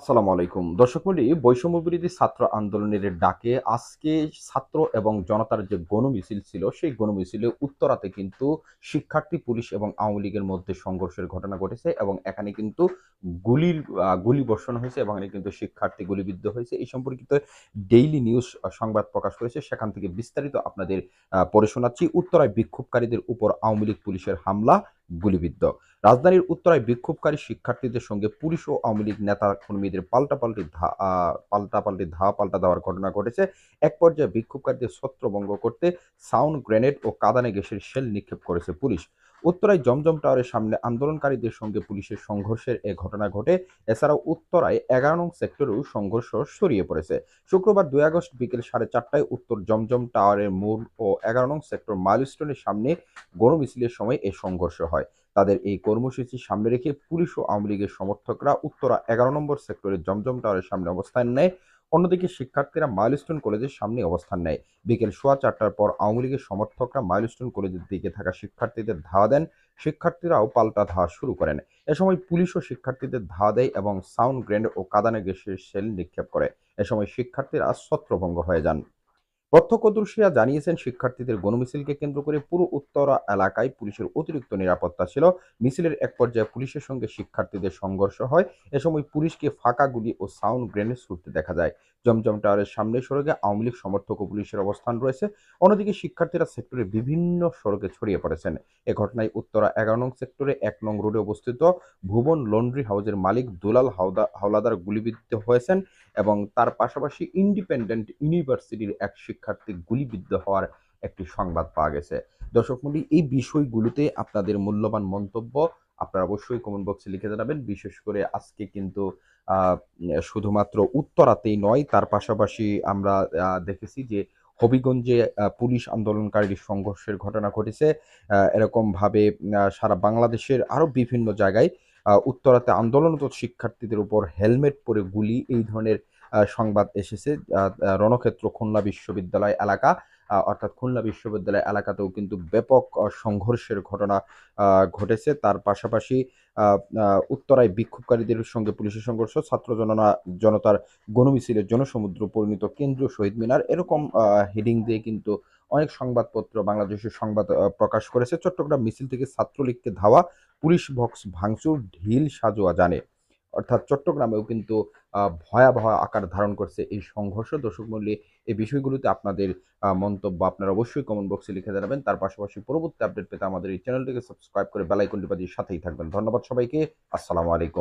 আসসালামু আলাইকুম। দর্শক মন্ডলী, বৈষম্য বিরোধী ছাত্র আন্দোলনের ডাকে আজকে ছাত্র এবং জনতার যে গণমিছিল ছিল, সেই গণমিছিলে উত্তরাতে কিন্তু শিক্ষার্থী, পুলিশ এবং আওয়ামী লীগের মধ্যে সংঘর্ষের ঘটনা ঘটেছে এবং এখানে কিন্তু গুলির গুলি বর্ষণ হয়েছে এবং এখানে কিন্তু শিক্ষার্থী গুলিবিদ্ধ হয়েছে। এই সম্পর্কিত ডেইলি নিউজ সংবাদ প্রকাশ করেছে। সেখান থেকে বিস্তারিত আপনাদের পড়ে শোনাচ্ছি। উত্তরায় বিক্ষোভকারীদের উপর আওয়ামী লীগ পুলিশের হামলা গুলিবিদ্ধ। রাজধানীর উত্তরায় বিক্ষোভকারী শিক্ষার্থীদের সঙ্গে পুলিশ ও আওয়ামী লীগ নেতা কর্মীদের পাল্টাপাল্টি ধা- পাল্টাপাল্টি ধাওয়া পাল্টা দেওয়ার ঘটনা ঘটেছে। এক পর্যায়ে বিক্ষোভকারীদের ছত্রভঙ্গ করতে সাউন্ড গ্রেনেড ও কাদানে গ্যাসের শেল নিক্ষেপ করেছে পুলিশ। উত্তরায় জমজম টাওয়ারের সামনে আন্দোলনকারীদের সঙ্গে পুলিশের সংঘর্ষের এ ঘটনা ঘটে। এছাড়াও উত্তরায় এগারো নং সেক্টরেও সংঘর্ষ ছড়িয়ে পড়েছে। শুক্রবার দুই আগস্ট বিকেল সাড়ে চারটায় উত্তর জমজম টাওয়ারের মূল ও এগারো নং সেক্টর মাইলস্টোনের সামনে গণমিছিলের সময় এই সংঘর্ষ হয়। তাদের এই কর্মসূচি সামনে রেখে পুলিশ ও আওয়ামী লীগের সমর্থকরা উত্তরা এগারো নম্বর সেক্টরের জমজম টাওয়ারের সামনে অবস্থান নেয়। অন্যদিকে শিক্ষার্থীরা মাইলস্টোন কলেজের সামনে অবস্থান নেয়। বিকেল সোয়া চারটার পর আওয়ামী লীগের সমর্থকরা মাইলস্টোন কলেজের দিকে থাকা শিক্ষার্থীদের ধাওয়া দেন। শিক্ষার্থীরাও পাল্টা ধাওয়া শুরু করেন। এ সময় পুলিশ ও শিক্ষার্থীদের ধাওয়া দেয় এবং সাউন্ড গ্রেনেড ও কাদানে গ্যাসের সেল নিক্ষেপ করে। এ সময় শিক্ষার্থীরা ছত্রভঙ্গ হয়ে যান। প্রত্যক্ষদর্শীরা জানিয়েছেন শিক্ষার্থীদের গণমিছিলকে কেন্দ্র করে পুরো উত্তরা এলাকায় পুলিশের অতিরিক্ত নিরাপত্তা ছিল। মিছিলের এক পর্যায়ে পুলিশের সঙ্গে শিক্ষার্থীদের সংঘর্ষ হয়। এ সময় পুলিশকে ফাঁকা গুলি ও সাউন্ড গ্রেনেড ছুটতে দেখা যায়। জমজম টাওয়ারের সামনে সড়কে আওয়ামী লীগ সমর্থক ও পুলিশের অবস্থান রয়েছে। অন্যদিকে শিক্ষার্থীরা সেক্টরে বিভিন্ন সড়কে ছড়িয়ে পড়েছেন। এ ঘটনায় উত্তরা এগারো নং সেক্টরে এক নং রোডে অবস্থিত ভুবন লন্ড্রি হাউসের মালিক দুলাল হাওদা হাওলাদার গুলিবিদ্ধ হয়েছেন এবং তার পাশাপাশি ইন্ডিপেন্ডেন্ট ইউনিভার্সিটির এক শিক্ষার্থী গুলিবিদ্ধ হওয়ার একটি সংবাদ পাওয়া গেছে। দর্শক মন্ডলী এই বিষয়গুলোতে আপনাদের মূল্যবান মন্তব্য আপনারা অবশ্যই কমেন্ট বক্সে লিখে জানাবেন। বিশেষ করে আজকে কিন্তু শুধুমাত্র উত্তরাতেই নয়, তার পাশাপাশি আমরা দেখেছি যে হবিগঞ্জে পুলিশ আন্দোলনকারীর সংঘর্ষের ঘটনা ঘটেছে। এরকমভাবে সারা বাংলাদেশের আরও বিভিন্ন জায়গায় উত্তরাতে আন্দোলনরত শিক্ষার্থীদের উপর হেলমেট পরে গুলি, এই ধরনের সংবাদ এসেছে রণক্ষেত্র খুলনা বিশ্ববিদ্যালয় এলাকা। অর্থাৎ খুলনা বিশ্ববিদ্যালয় এলাকাতেও কিন্তু ব্যাপক সংঘর্ষের ঘটনা ঘটেছে। তার পাশাপাশি উত্তরায় বিক্ষোভকারীদের সঙ্গে পুলিশের সংঘর্ষ, ছাত্র জননা, জনতার গণমিছিলের জনসমুদ্র পরিণত কেন্দ্রীয় শহীদ মিনার। এরকম হেডিং দিয়ে কিন্তু অনেক সংবাদপত্র বাংলাদেশের সংবাদ প্রকাশ করেছে। চট্টগ্রাম মিছিল থেকে ছাত্রলীগকে ধাওয়া, পুলিশ বক্স ভাঙচুর, ঢিল সাজোয়া জানে। অর্থাৎ চট্টগ্রামেও কিন্তু ভয়াবহ আকার ধারণ করছে এই সংঘর্ষ। দর্শক মূল্যে এই বিষয়গুলোতে আপনাদের মন্তব্য আপনারা অবশ্যই কমেন্ট বক্সে লিখে জানাবেন। তার পাশাপাশি পরবর্তী আপডেট পেতে আমাদের এই চ্যানেলটিকে সাবস্ক্রাইব করে বেলাইকনটি বাজিয়ে সাথেই থাকবেন। ধন্যবাদ সবাইকে। আসসালামু আলাইকুম।